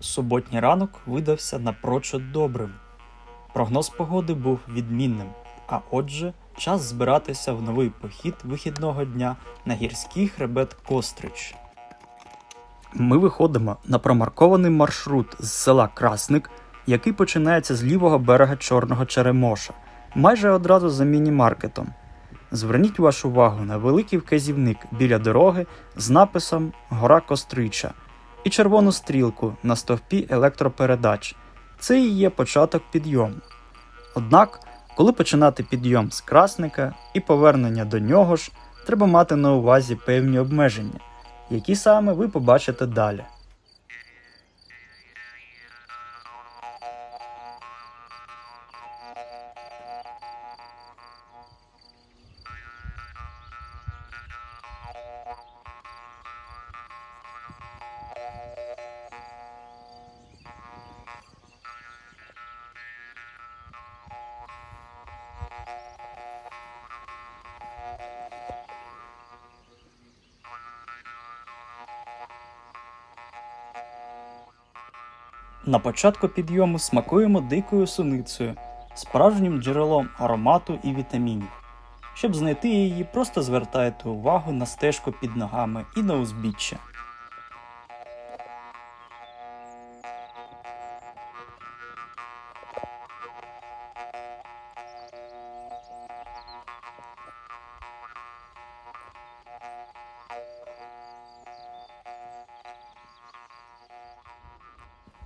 Суботній ранок видався напрочуд добрим. Прогноз погоди був відмінним, а отже, час збиратися в новий похід вихідного дня на гірський хребет Кострич. Ми виходимо на промаркований маршрут з села Красник, який починається з лівого берега Чорного Черемоша, майже одразу за міні-маркетом. Зверніть вашу увагу на великий вказівник біля дороги з написом Гора Кострича і червону стрілку на стовпі електропередач. Це і є початок підйому. Однак, коли починати підйом з красника і повернення до нього ж, треба мати на увазі певні обмеження, які саме ви побачите далі. На початку підйому смакуємо дикою суницею, справжнім джерелом аромату і вітамінів. Щоб знайти її, просто звертайте увагу на стежку під ногами і на узбіччя.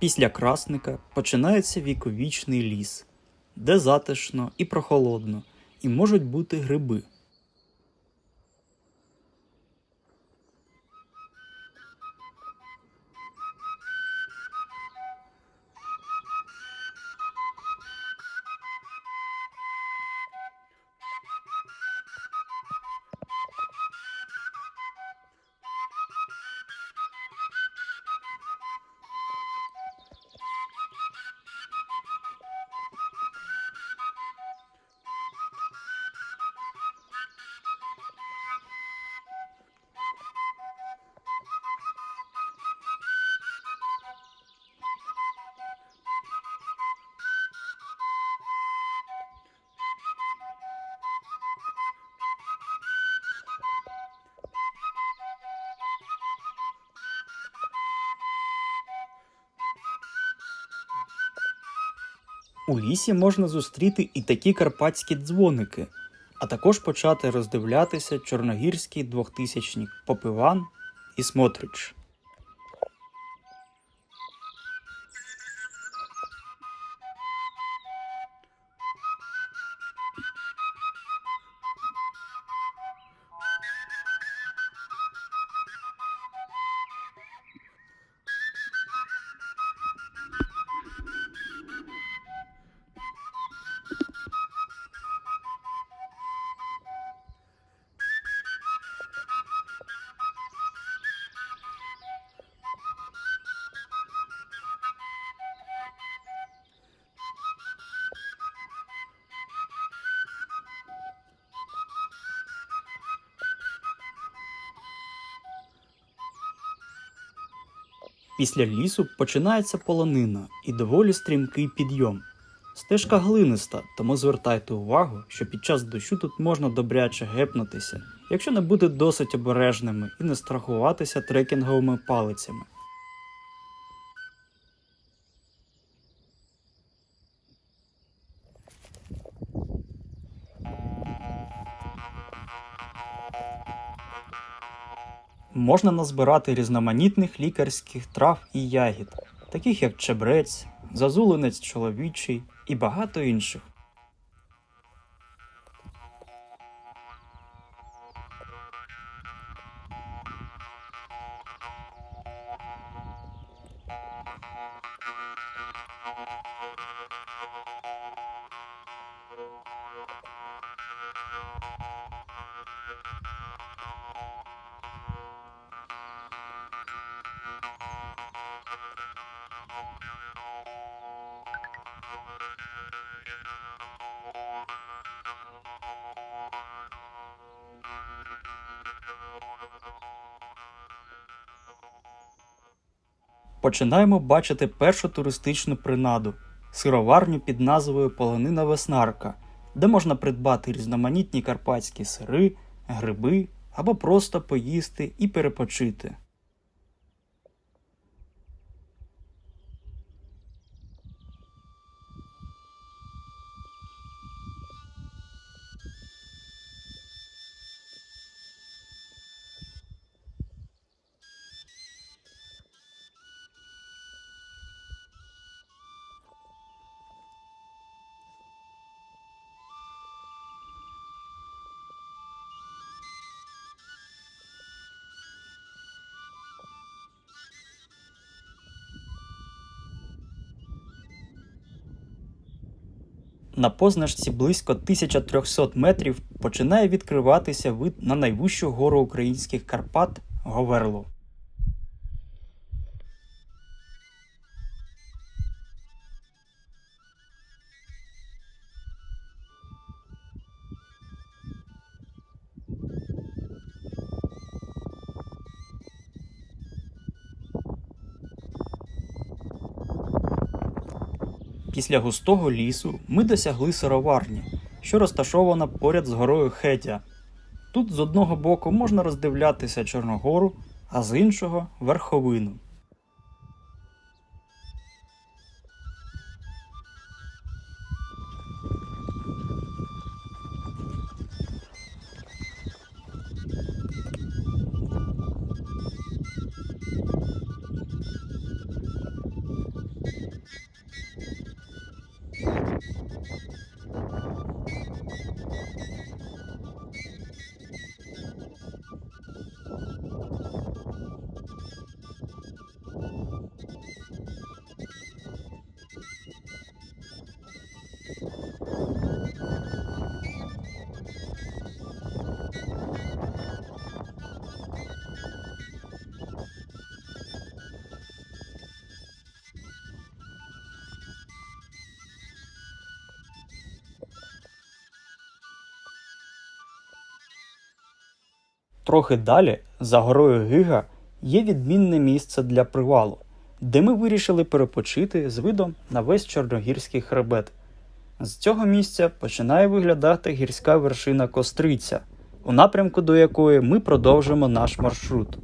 Після красника починається віковічний ліс, де затишно і прохолодно, і можуть бути гриби. У лісі можна зустріти і такі карпатські дзвоники, а також почати роздивлятися чорногірський двохтисячник Попиван і Смотрич. Після лісу починається полонина і доволі стрімкий підйом. Стежка глиниста, тому звертайте увагу, що під час дощу тут можна добряче гепнутися, якщо не бути досить обережними і не страхуватися трекінговими палицями. Можна назбирати різноманітних лікарських трав і ягід, таких як чебрець, зазулинець чоловічий і багато інших. Починаємо бачити першу туристичну принаду сироварню під назвою Полонина Веснарка, де можна придбати різноманітні карпатські сири, гриби або просто поїсти і перепочити. На позначці близько 1300 метрів починає відкриватися вид на найвищу гору українських Карпат Говерлу. Після густого лісу ми досягли сироварні, що розташована поряд з горою Хетя. Тут з одного боку можна роздивлятися Чорногору, а з іншого верховину. Трохи далі, за горою Гига, є відмінне місце для привалу, де ми вирішили перепочити з видом на весь чорногірський хребет. З цього місця починає виглядати гірська вершина Костриця, у напрямку до якої ми продовжимо наш маршрут.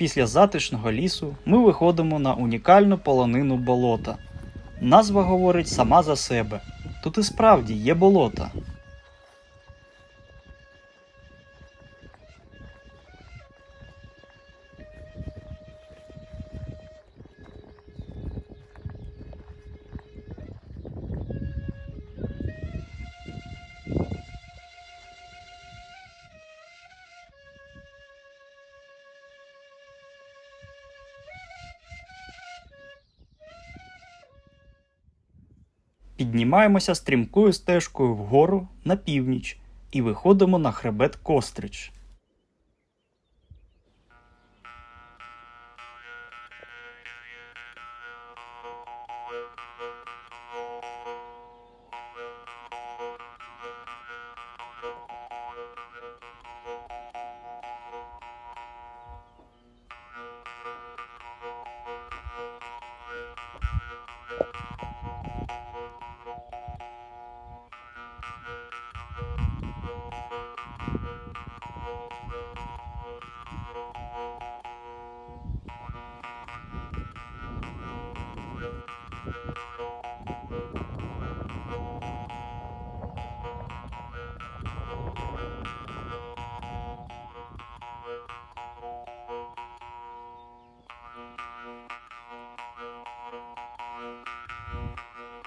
Після затишного лісу ми виходимо на унікальну полонину болота. Назва говорить сама за себе. Тут і справді є болота. Піднімаємося стрімкою стежкою вгору на північ і виходимо на хребет Кострич.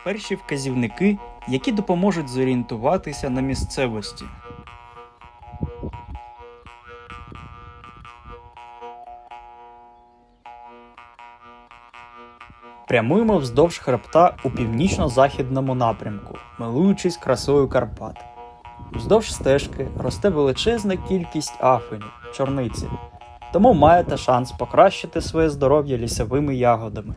Перші вказівники, які допоможуть зорієнтуватися на місцевості. Прямуємо вздовж хребта у північно-західному напрямку, милуючись красою Карпат. Вздовж стежки росте величезна кількість афенів, чорниці, тому маєте шанс покращити своє здоров'я лісовими ягодами.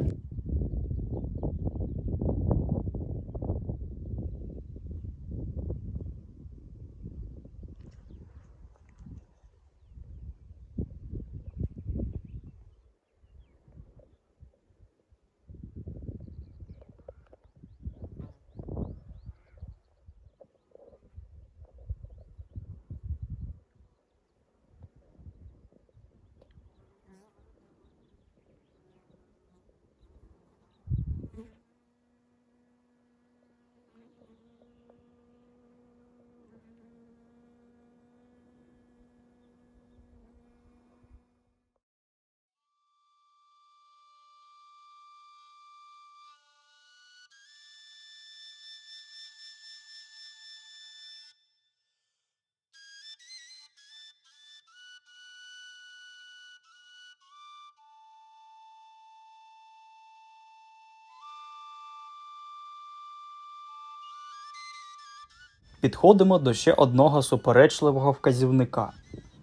Підходимо до ще одного суперечливого вказівника.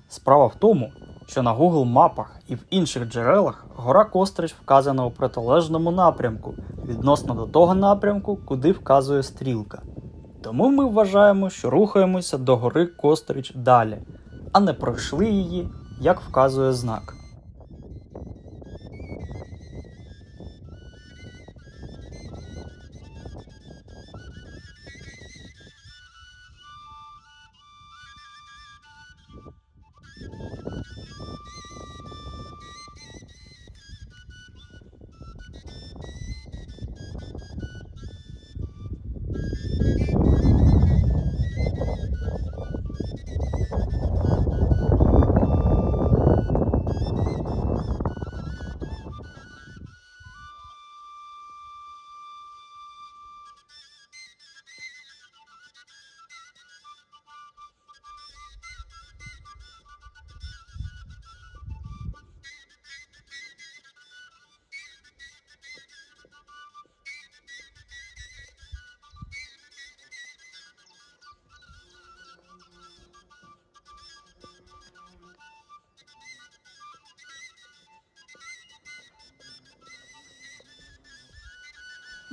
Справа в тому, що на Google мапах і в інших джерелах гора Кострич вказана у протилежному напрямку відносно до того напрямку, куди вказує стрілка. Тому ми вважаємо, що рухаємося до гори Кострич далі, а не пройшли її, як вказує знак.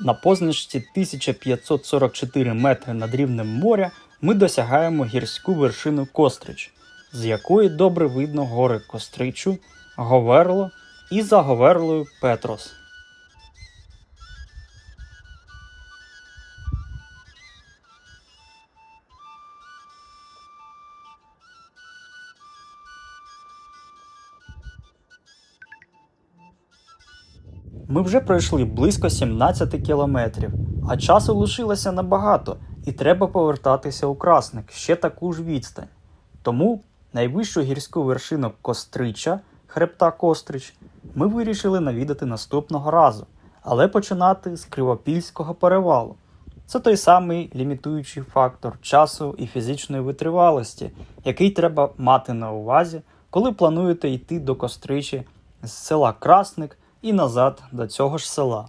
На позначці 1544 метри над рівнем моря ми досягаємо гірську вершину Кострич, з якої добре видно гори Костричу, Говерло і за Говерлою Петрос. Ми вже пройшли близько 17 кілометрів, а часу лишилося набагато, і треба повертатися у Красник ще таку ж відстань. Тому найвищу гірську вершину Кострича, хребта Кострич, ми вирішили навідати наступного разу, але починати з Кривопільського перевалу. Це той самий лімітуючий фактор часу і фізичної витривалості, який треба мати на увазі, коли плануєте йти до Костричі з села Красник і назад до цього ж села.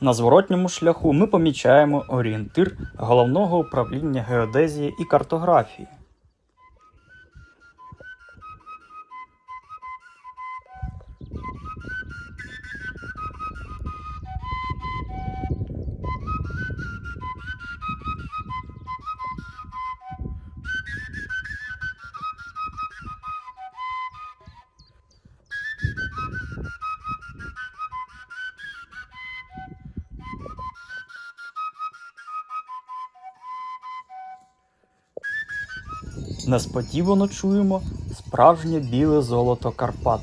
На зворотньому шляху ми помічаємо орієнтир головного управління геодезії і картографії. Несподівано чуємо справжнє біле золото Карпат.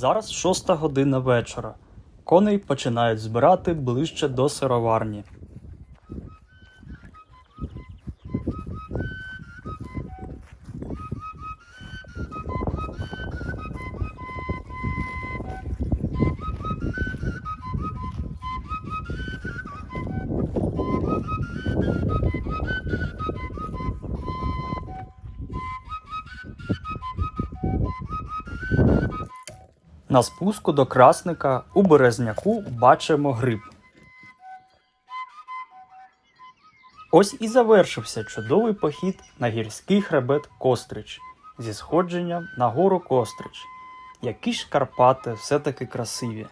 Зараз шоста година вечора. Коней починають збирати ближче до сироварні. На спуску до Красника у Березняку бачимо гриб. Ось і завершився чудовий похід на гірський хребет Кострич зі сходженням на гору Кострич. Які ж Карпати все-таки красиві.